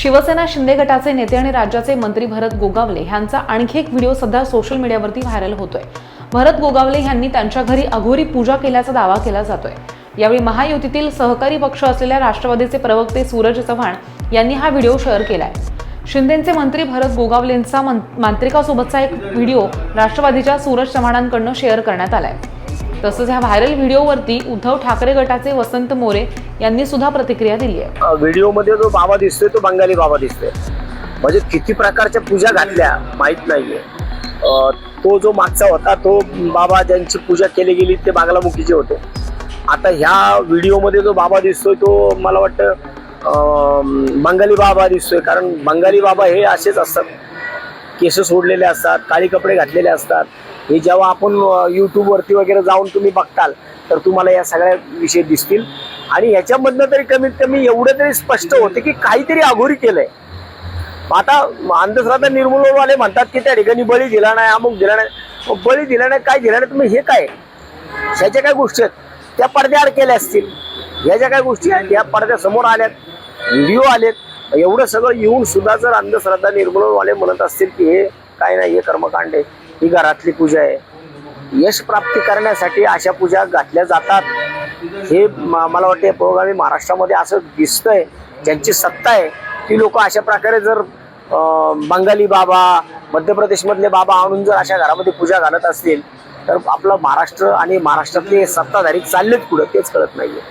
शिवसेना शिंदे गटाचे नेते आणि राज्याचे मंत्री भरत गोगावले यांचा आणखी एक व्हिडिओ सध्या सोशल मीडियावरती व्हायरल होतोय. भरत गोगावले यांनी त्यांच्या घरी अघोरी पूजा केल्याचा दावा केला जातोय. यावेळी महायुतीतील सहकारी पक्ष असलेल्या राष्ट्रवादीचे प्रवक्ते सूरज चव्हाण यांनी हा व्हिडिओ शेअर केलाय. शिंदेचे मंत्री भरत गोगावलेंचा मांत्रिकासोबतचा एक व्हिडिओ राष्ट्रवादीच्या सूरज चव्हाणांकडनं शेअर करण्यात आलाय. तसंच ह्या व्हायरल व्हिडिओवरती उद्धव ठाकरे गटाचे वसंत मोरे यांनी सुद्धा प्रतिक्रिया दिली आहे. व्हिडिओमध्ये जो बाबा दिसतोय तो बंगाली बाबा दिसतोय. म्हणजे किती प्रकारच्या पूजा घातल्या माहीत नाहीये. तो जो मागचा होता तो बाबा ज्यांची पूजा केली गेली ते बागलामुखीचे होते. आता ह्या व्हिडिओमध्ये जो बाबा दिसतोय तो मला वाटतं बंगाली बाबा दिसतोय. कारण बंगाली बाबा हे असेच असतात. केस सोडलेले असतात काळी कपडे घातलेले असतात. हे जेव्हा आपण यूट्यूबवरती वगैरे जाऊन तुम्ही बघताल तर तुम्हाला या सगळ्या विषय दिसतील. आणि ह्याच्यामधनं तरी कमीत कमी एवढं तरी स्पष्ट होते की काहीतरी अघोरी केलंय. मग आता अंधश्रद्धा निर्मूलवाले म्हणतात की त्या ठिकाणी बळी दिला नाही अमुक दिला नाही. मग बळी दिला नाही काय दिला नाही तुम्ही हे काय? ह्याच्या काय गोष्टी आहेत? त्या पडद्याआड केल्या असतील. ह्या ज्या काय गोष्टी आहेत? या पडद्यासमोर आल्यात व्हिडिओ आलेत. एवढं सगळं येऊन सुद्धा जर अंधश्रद्धा निर्मूलनवाले म्हणत असतील की हे काय नाही हे कर्मकांड आहे ही घरातली पूजा आहे. यश प्राप्ती करण्यासाठी अशा पूजा घातल्या जातात. हे मला वाटते पुरोगामी महाराष्ट्रामध्ये असं दिसतंय. ज्यांची सत्ता आहे ती लोक अशा प्रकारे जर बंगाली बाबा मध्य प्रदेशमधले बाबा आणून जर अशा घरामध्ये पूजा घालत असतील तर आपलं महाराष्ट्र आणि महाराष्ट्रातले सत्ताधारी चाललेत पुढं तेच कळत नाहीये.